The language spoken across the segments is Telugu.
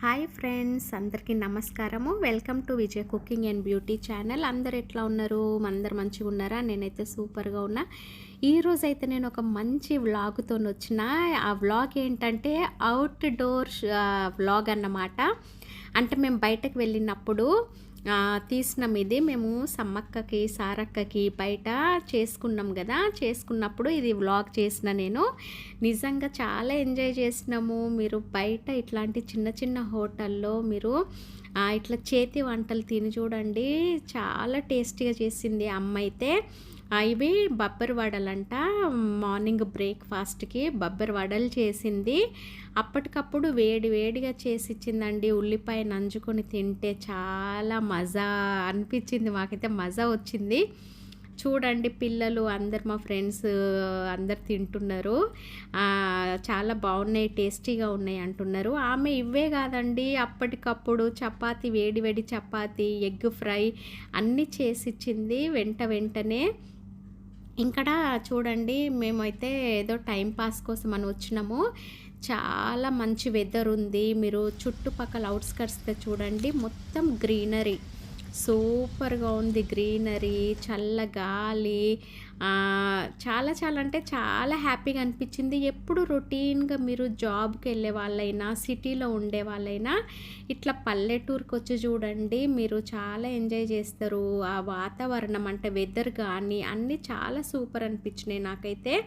హాయ్ ఫ్రెండ్స్ అందరికీ నమస్కారము. Welcome to Vijay cooking and beauty channel. అందరు ఎట్లా ఉన్నారు? అందరు మంచిగా ఉన్నారా? నేనైతే సూపర్గా ఉన్నా. ఈరోజు అయితే నేను ఒక మంచి వ్లాగ్తో వచ్చిన. ఆ వ్లాగ్ ఏంటంటే అవుట్ డోర్ వ్లాగ్ అన్నమాట. అంటే మేము బయటకు వెళ్ళినప్పుడు తీసినాం. ఇది మేము సమ్మక్కకి సారక్కకి బయట చేసుకున్నాం కదా. చేసుకున్నప్పుడు ఇది వ్లాగ్ చేసిన నేను. నిజంగా చాలా ఎంజాయ్ చేసినాము. మీరు బయట ఇట్లాంటి చిన్న చిన్న హోటల్లో మీరు ఇట్లా చేతి వంటలు తిని చూడండి. చాలా టేస్టీగా చేసింది అమ్మ అయితే. ఇవి బబ్బర్ వడలంట. మార్నింగ్ బ్రేక్ఫాస్ట్కి బబ్బర్ వడలు చేసింది. అప్పటికప్పుడు వేడి వేడిగా చేసి ఇచ్చిందండి. ఉల్లిపాయ నంజుకొని తింటే చాలా మజా అనిపించింది. మాకైతే మజా వచ్చింది. చూడండి పిల్లలు అందరు మా ఫ్రెండ్స్ అందరు తింటున్నారు. చాలా బాగున్నాయి టేస్టీగా ఉన్నాయి అంటున్నారు. ఆమె ఇవే కాదండి. అప్పటికప్పుడు చపాతి వేడి వేడి చపాతి ఎగ్ ఫ్రై అన్నీ చేసి ఇచ్చింది. వెంట వెంటనే ఇక్కడ చూడండి మేమైతే ఏదో టైం పాస్ కోసం అని వచ్చినాము. చాలా మంచి వెదర్ ఉంది. మీరు చుట్టుపక్కల అవుట్స్కట్స్తో చూడండి మొత్తం గ్రీనరీ. సూపర్గా ఉంది గ్రీనరీ చల్ల గాలి. చాలా చాలా అంటే చాలా హ్యాపీగా అనిపించింది. ఎప్పుడు రొటీన్గా మీరు జాబ్కి వెళ్ళే వాళ్ళైనా సిటీలో ఉండే వాళ్ళైనా ఇట్లా పల్లెటూరుకి వచ్చి చూడండి మీరు చాలా ఎంజాయ్ చేస్తారు. ఆ వాతావరణం అంటే వెదర్ కానీ అన్నీ చాలా సూపర్ అనిపించినాయి నాకైతే.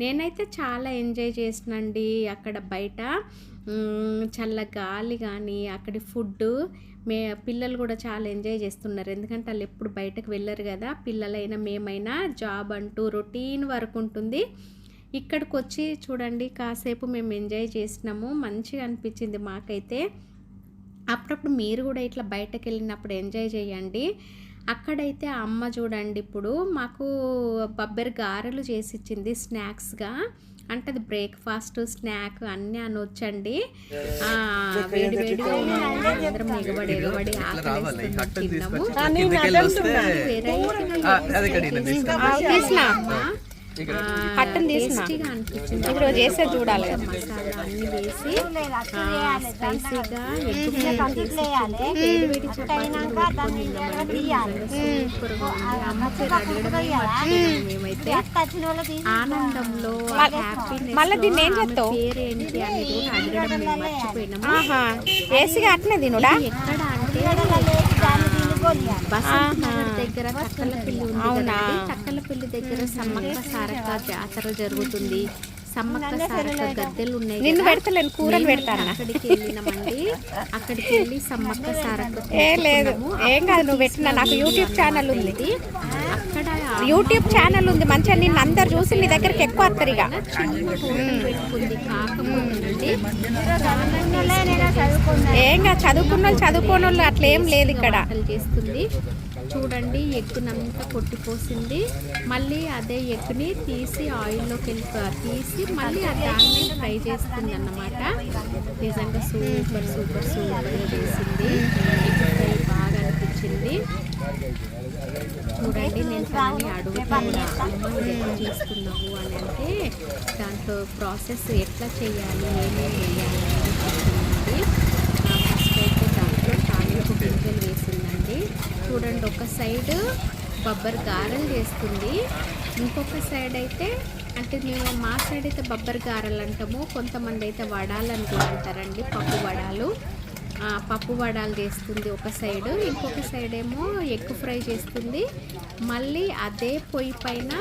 నేనైతే చాలా ఎంజాయ్ చేసినండి అక్కడ బయట. చల్ల గాలి కానీ అక్కడి ఫుడ్ మే పిల్లలు కూడా చాలా ఎంజాయ్ చేస్తున్నారు. ఎందుకంటే వాళ్ళు ఎప్పుడు బయటకు వెళ్ళరు కదా. పిల్లలైనా మేమైనా జాబ్ అంటూ రొటీన్ వర్క్ ఉంటుంది. ఇక్కడికి వచ్చి చూడండి కాసేపు మేము ఎంజాయ్ చేసినాము. మంచిగా అనిపించింది మాకైతే. అప్పుడప్పుడు మీరు కూడా ఇట్లా బయటకు వెళ్ళినప్పుడు ఎంజాయ్ చేయండి. అక్కడైతే అమ్మ చూడండి ఇప్పుడు మాకు బబ్బెర గారెలు చేసి ఇచ్చింది స్నాక్స్గా. అంటే అది బ్రేక్ఫాస్ట్ స్నాక్ అన్నీ అనొచ్చండి. ఆ, వేడి వేడిగా ఉన్నాయి. అందరం ఎగబడి ఎగబడి ఆకలి తిన్నాము. తీసిన. చూడాలి కదా. మసాలా అన్ని వేసి స్పైసీగా. వేడి మేమైతే ఆనందంలో హ్యాపీనెస్ మళ్ళా దీన్ని ఏం చేస్తావు? పేరేంటి అనేది కూడా అడగడం మేము మర్చిపోయినాము. ఆహా ఏసిగా అట్నే తినుడా? ఎక్కడ అంటే బసంత్ దగ్గర చక్కలపల్లి ఉంది అవునా? కదండి. చక్కలపల్లి దగ్గర సమ్మక్క సారక్క జాతర జరుగుతుంది. సమ్మక్క సారక్క గద్దెలు ఉన్నాయి నిన్ను. పెడతలేను కూరలు పెడతానా? అక్కడికి వెళ్ళినామండి. అక్కడికి వెళ్ళి సమ్మక్క సారక్క ఏ లేదు. ఏం కాదు నువ్వు పెట్టిన నాకు యూట్యూబ్ ఛానల్ ఉంది. అక్కడ యూట్యూబ్ ఛానల్ ఉంది. మంచిగా నిన్ను అందరు చూసి నీ దగ్గరికి ఎక్కువ వస్తారు ఇక. చిన్న హోటల్ పెట్టుకుంది కాకపోతే ఏం కాదు చదువుకున్న వాళ్ళు చదువుకోని వాళ్ళు అట్లా ఏం లేదు ఇక్కడ. చేస్తుంది. చూడండి ఎగ్గునంతా కొట్టిపోసింది మళ్ళీ అదే ఎగ్ని తీసి ఆయిల్లోకి వెళ్ళి తీసి మళ్ళీ ఆ దాన్ని ఫ్రై చేస్తుంది అన్నమాట నిజంగా సూపర్ సూపర్ సూపర్గా చేసింది. ఎగ్ ఫ్రై బాగా అనిపించింది. చూడండి నేను తనని అడుగుతున్నా అమ్మ ఎట్లా చేస్తున్నావు అని అంటే దాంట్లో ప్రాసెస్ ఎట్లా చేయాలి ఏమేమి వేయాలి అని చెప్తుంది ఫస్ట్ అయితే దాంట్లో తాలింపు గింజలు వేసిందండి చూడండి ఒక సైడ్ బొబ్బర్ గారెలు చేస్తుంది ఇంకొక సైడ్ అయితే అంటే మేము మా సైడ్ అయితే బొబ్బర్ గారెలు అంటాము. కొంతమంది అయితే వడాలు అనుకుంటారండి అంటారండి పప్పు వడాలు. పప్పు వడాలు చేస్తుంది ఒక సైడ్. ఇంకొక సైడ్ ఏమో ఎగ్ ఫ్రై చేస్తుంది. మళ్ళీ అదే పొయ్యి పైన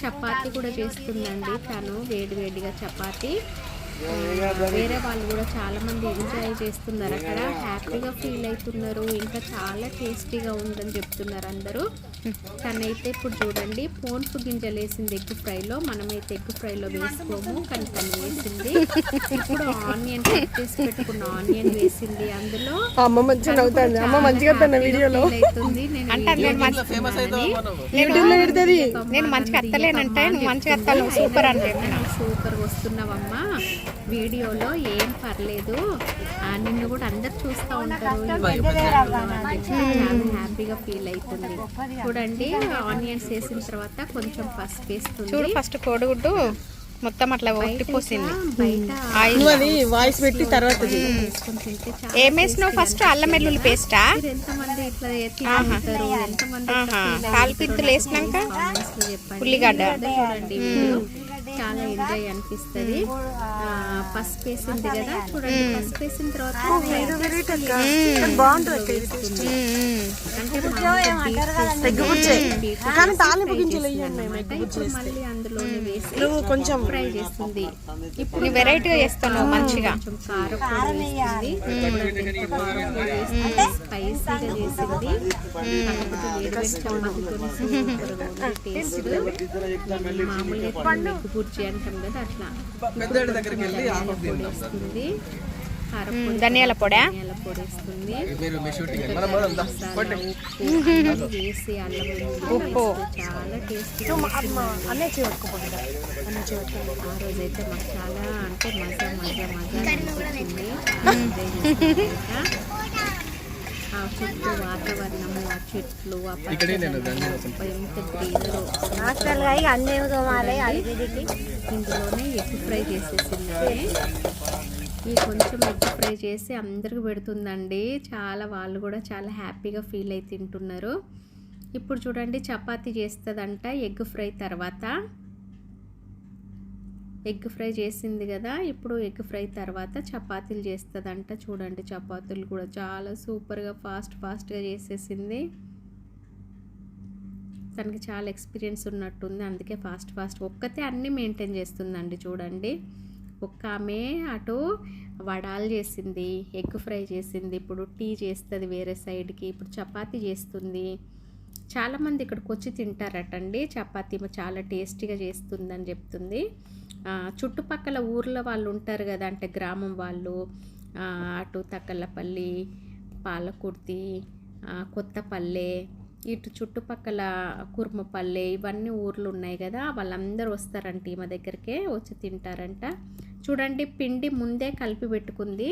చపాతి కూడా చేస్తుందండి తను వేడివేడిగా చపాతి. వేరే వాళ్ళు కూడా చాలా మంది ఎంజాయ్ చేస్తున్నారు. అక్కడ హ్యాపీగా ఫీల్ అవుతున్నారు. ఇంకా చాలా టేస్టీగా ఉందని చెప్తున్నారు అందరూ. తనైతే ఇప్పుడు చూడండి పోన్పు గింజలు వేసింది ఎగ్ ఫ్రైలో. మనమైతే ఎగ్ ఫ్రైలో వేసుకోము కానీ తను వేసింది. ఇప్పుడు ఆనియన్ కట్ చేసి పెట్టుకున్న ఆనియన్ వేసింది. అందులో అమ్మ మంచిగా అమ్మ మంచిగా తన వీడియోలో అంటే అది నేను మంచి యూట్యూబ్లో పెడుతుంది. నేను మంచిగా అత్తలేనంటే నువ్వు మంచిగా అత్తాను సూపర్ అంటే సూపర్ వస్తున్నావమ్మా. వీడియోలో ఏం పర్లేదు. ఆ, నిన్ను కూడా అందరు చూస్తూ ఉంటారు. హ్యాపీగా ఫీల్ అవుతుంది చూడండి ఆనియన్స్ వేసిన తర్వాత కొంచెం పసుపు చూడు వేస్తుంది ఫస్ట్ కోడిగుడ్డు మొత్తం అట్లా ఒట్టిపోసింది బయట ఆయిల్ వాయిస్ పెట్టి తర్వాత చెయ్యి. వేసుకొని తింటే చాలా ఏం వేసినావు ఫస్ట్ అల్లం వెల్లుల్లి పేస్టా ఎంతమంది. కాల్పిత్తులు వేసినాక ఉల్లిగడ్డ. చాలా ఎంజాయ్ అనిపిస్తుంది ఆ, పసుపు వేసింది కదా చూడండి పసుపు వేసిన తర్వాత మళ్ళీ అందులోనే వేసి కొంచెం ఫ్రై చేస్తుంది ఇప్పుడు వెరైటీగా చేస్తున్నావు మంచిగా కారం స్పైసీగా చేసింది టేస్ట్ మామూలుగా అంటాం కదా అట్లా. వేస్తుంది ధనియాల పొడా ధనియాల పొడి వేస్తుంది. ఉప్పు వేసి అల్లం ఉప్పు. చాలా చేయకపోతే ఆ రోజు అయితే మాకు చాలా అంటే మజా మజా మజా అనిపించింది చాలా enjoy చేసాం ఇంకా. ఆ చుట్టూ వాతావరణము ఆ చెట్లు ఆ ఎంత గ్రీనరో. ఇందులోనే ఎగ్ ఫ్రై చేసేసిందండి. ఈ కొంచెం ఎగ్ ఫ్రై చేసి అందరికి పెడుతుందండి. చాలా వాళ్ళు కూడా చాలా హ్యాపీగా ఫీల్ అయి తింటున్నారు. ఇప్పుడు చూడండి చపాతీ చేస్తుందంట ఎగ్ ఫ్రై తర్వాత. ఎగ్ ఫ్రై చేసింది కదా ఇప్పుడు ఎగ్ ఫ్రై తర్వాత చపాతీలు చేస్తుందంట చూడండి చపాతీలు కూడా. చాలా సూపర్గా ఫాస్ట్ ఫాస్ట్గా చేసేసింది. తనకి చాలా ఎక్స్పీరియన్స్ ఉన్నట్టుంది. అందుకే ఫాస్ట్ ఫాస్ట్. ఒక్కతే అన్నీ మెయింటైన్ చేస్తుందండి చూడండి. ఒక్క ఆమె అటు వడాలు చేసింది ఎగ్ ఫ్రై చేసింది ఇప్పుడు టీ చేస్తుంది వేరే సైడ్కి ఇప్పుడు చపాతీ చేస్తుంది. చాలామంది ఇక్కడికి వచ్చి తింటారటండి. చపాతీ చాలా టేస్టీగా చేస్తుందని చెప్తుంది. చుట్టుపక్కల ఊర్ల వాళ్ళు ఉంటారు కదా అంటే గ్రామం వాళ్ళు అటు తక్కలపల్లి పాలకుర్తి కొత్తపల్లె ఇటు చుట్టుపక్కల కుర్మపల్లె ఇవన్నీ ఊర్లు ఉన్నాయి కదా వాళ్ళందరూ వస్తారంట ఈమె దగ్గరికే వచ్చి తింటారంట. చూడండి పిండి ముందే కలిపి పెట్టుకుంది.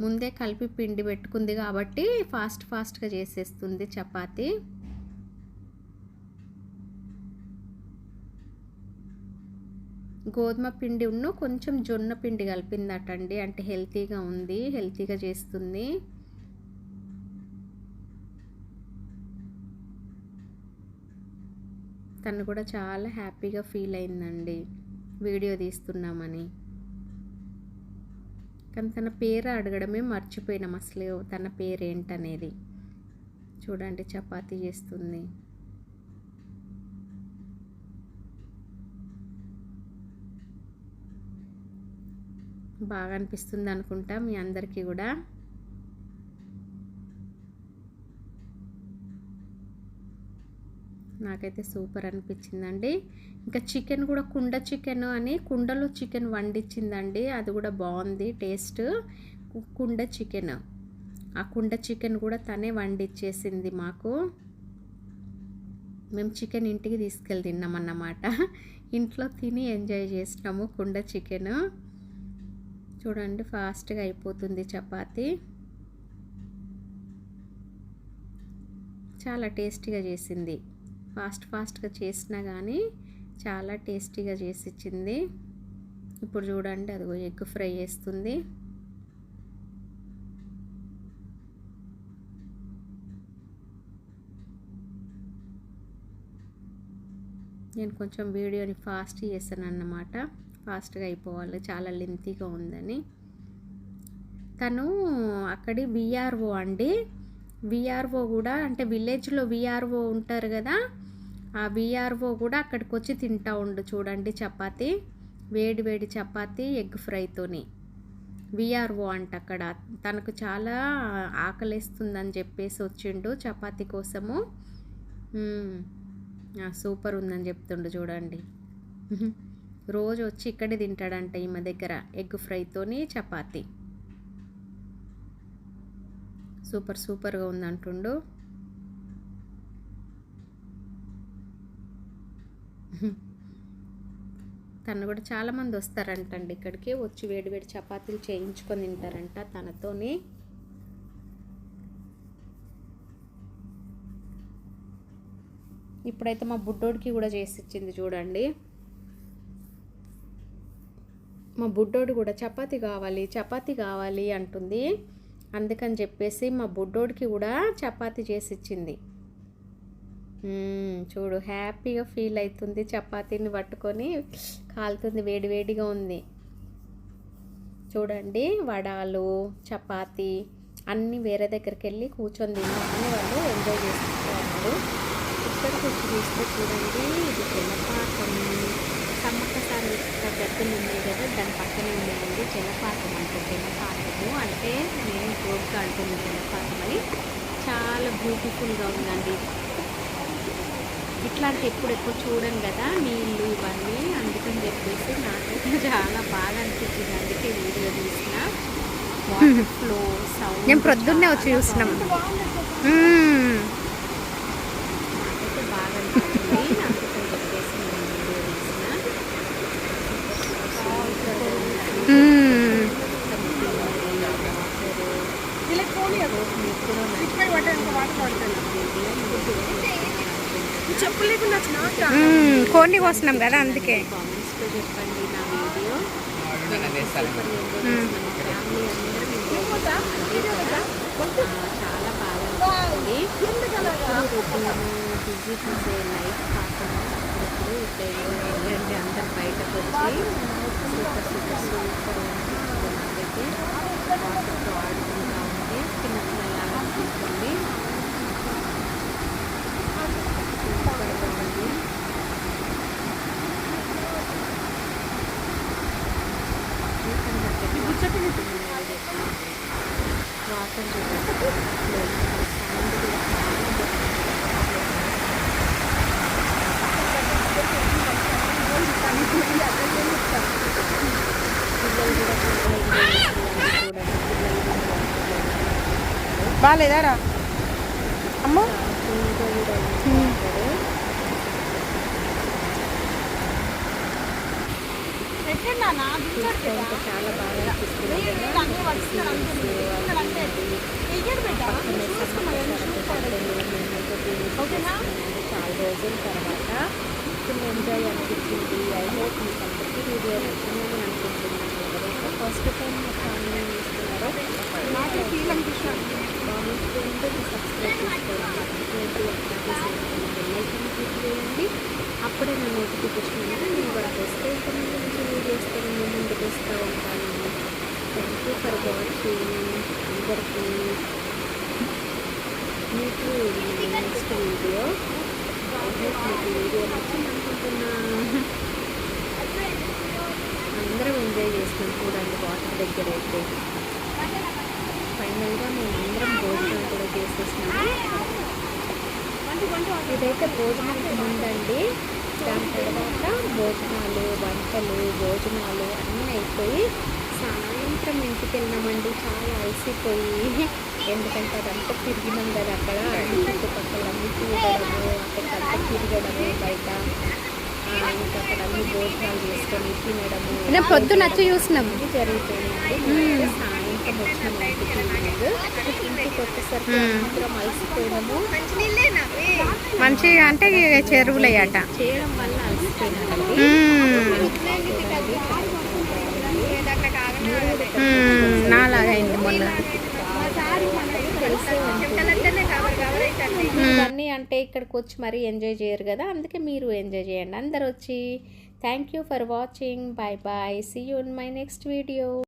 ముందే కలిపి పిండి పెట్టుకుంది కాబట్టి ఫాస్ట్ ఫాస్ట్గా చేసేస్తుంది చపాతీ. గోధుమ పిండి ఉన్న కొంచెం జొన్న పిండి కలిపిందటండి. అంటే హెల్తీగా ఉంది హెల్తీగా చేస్తుంది. తను కూడా చాలా హ్యాపీగా ఫీల్ అయిందండి. వీడియో తీస్తున్నామని. కానీ తన పేరు అడగడమే మర్చిపోయినాం అసలు తన పేరు ఏంటనేది చూడండి చపాతీ చేస్తుంది. బాగా అనిపిస్తుంది అనుకుంటా మీ అందరికీ కూడా. నాకైతే సూపర్ అనిపించిందండి. ఇంకా చికెన్ కూడా కుండ చికెన్ అని కుండలో చికెన్ వండించిందండి అది కూడా బాగుంది టేస్ట్. కుండ చికెన్. ఆ కుండ చికెన్ కూడా తనే వండిచ్చేసింది మాకు. మేము చికెన్ ఇంటికి తీసుకెళ్ళి తిన్నామన్నమాట. ఇంట్లో తిని ఎంజాయ్ చేసినాము కుండ చికెన్. చూడండి ఫాస్ట్గా అయిపోతుంది చపాతి. చాలా టేస్టీగా చేసింది. ఫాస్ట్ ఫాస్ట్గా చేసినా కానీ చాలా టేస్టీగా చేసి ఇచ్చింది ఇప్పుడు చూడండి అదిగో ఎగ్ ఫ్రై చేస్తుంది నేను కొంచెం వీడియోని ఫాస్ట్ చేశాను అన్నమాట ఫాస్ట్గా అయిపోవాలి చాలా లెంతీగా ఉందని. తను అక్కడి విఆర్ఓ అండి. విఆర్ఓ కూడా అంటే విలేజ్లో విఆర్ఓ ఉంటారు కదా ఆ విఆర్ఓ కూడా అక్కడికి వచ్చి తింటా ఉండు చూడండి చపాతి వేడి వేడి చపాతి ఎగ్ ఫ్రైతోని. విఆర్ఓ అంట అక్కడ. తనకు చాలా ఆకలిస్తుందని చెప్పేసి వచ్చిండు చపాతి కోసము. సూపర్ ఉందని చెప్తుండు చూడండి. రోజు వచ్చి ఇక్కడే తింటాడంట ఈమె దగ్గర ఎగ్ ఫ్రైతోని చపాతి. సూపర్ సూపర్గా ఉందంటుండు. తను కూడా చాలామంది వస్తారంటండి ఇక్కడికి. వచ్చి వేడి వేడి చపాతీలు చేయించుకొని తింటారంట తనతోని. ఇప్పుడైతే మా బుడ్డోడికి కూడా చేసి ఇచ్చింది చూడండి. మా బుడ్డోడు కూడా చపాతీ కావాలి చపాతీ కావాలి అంటుంది. అందుకని చెప్పేసి మా బుడ్డోడికి కూడా చపాతీ చేసి ఇచ్చింది. చూడు హ్యాపీగా ఫీల్ అవుతుంది చపాతీని పట్టుకొని కాలుతుంది వేడివేడిగా ఉంది. చూడండి వడాలు చపాతీ అన్నీ వేరే దగ్గరికి వెళ్ళి కూర్చొని తిన్నామని వాళ్ళు ఎంజాయ్ చేస్తున్నారు ఇక్కడికి వచ్చి చూస్తే చూడండి ఇది జలపాతం. సమ్మక్క సారక్క గద్దలు ఉన్నాయి కదా దాని పక్కనే ఉన్నాయండి జలపాతం అంటే జలపాతము. అంటే నేను జోక్గా అంటుంది జలపాతం అని. చాలా బ్యూటిఫుల్గా ఉందండి. ఇట్లాంటి ఎప్పుడు ఎక్కువ చూడను కదా నీళ్ళు ఇవన్నీ అందుకని చెప్పేసి నాకైతే చాలా బాగా అనిపించింది. అందుకే వీడియో తీసిన. ఫ్లో సౌండ్ మేము ప్రొద్దున్నే వచ్చి చూసినాం మ్మ్. నాకైతే బాగా అనిపించింది అందుకని చెప్పేసి నేను వీడియో తీసిన మ్మ్. చెప్పు లేకుండా వచ్చిన మ్మ్. కోడిని కోసినాం కదా అందుకే కామెంట్స్లో చెప్పండి నా వీడియో సూపర్ ఎంజాయ్ చేసిన మా ఫ్యామిలీ అందరం కదా అందుకే. చాలా బాగా బిజీ లైఫ్ కాకుండా అప్పుడప్పుడు ఇట్లా ఏంటంటే అందరు బయటకు వచ్చి సూపర్ సూపర్ సూపర్ అనిపించింది వాటర్తో ఆడుకుంటా ఉంటే చిన్న పిల్లలాగా అనిపిస్తుంది సూపర్గా ఉంది వాటర్ బాగాలేదారా అమ్మో ఇంకా చాలా బాగా అనిపిస్తుంది. చాలా రోజుల తర్వాత ఫుల్ ఎంజాయ్ అనిపించింది ఐ హోప్ మీకు అందరికీ వీడియో నచ్చిందని అనుకుంటున్నాను ఎవరైతే ఫస్ట్ టైం మా ఫ్యామిలీ చూస్తున్నారో కామెంట్స్ చేయండి సబ్స్క్రైబ్ చేసుకోండి బెల్లైకన్ క్లిక్ అప్పుడే నా నోటిఫికేషన్ అనేది నేను కూడా వస్తే ఇంకా మంచి మంచి వీడియోస్తో నేను ముందుకు వస్తూ ఉంటాను థ్యాంక్ యూ ఫర్ అందరికీ మీకు నెక్స్ట్ వీడియో. మీకు వీడియో నచ్చింది అనుకుంటున్నా అందరం ఎంజాయ్ చేస్తాం చూడండి వాటర్ దగ్గర అయితే. ఫైనల్గా మేము అందరం భోజనం కూడా చేసేసినాము. ఇదైతే భోజనానికి ముందండి. దాని తర్వాత భోజనాలు వంటలు భోజనాలు అన్నీ అయిపోయి సాయంత్రం ఇంటికి వెళ్ళినామండి చాలా అలసిపోయి ఎందుకంటే అదంతా తిరిగినాం కదా అక్కడ. అన్ని చుట్టుపక్కల అన్ని చూడడము అక్కడికంతా తిరగడము బయట ఇంకా అక్కడ అన్ని భోజనాలు చేసుకొని తినడము. పొద్దున వచ్చి చూసినాం. జరుగుతాయండి సాయంత్రం వచ్చినాం ఇంటికి ఇంటికి వచ్చేసరికి అలసిపోయినాము. మంచిగా అంటే చెరువులయ్యట. చేయడం వల్ల అలసిపోయినామండి. నాలాగైంది మొన్న. తెలిసే ఇవన్నీ అంటే ఇక్కడికి వచ్చి మరీ ఎంజాయ్ చేయరు కదా అందుకే మీరు ఎంజాయ్ చేయండి. అందరు వచ్చి thank you for watching bye bye see you in my next video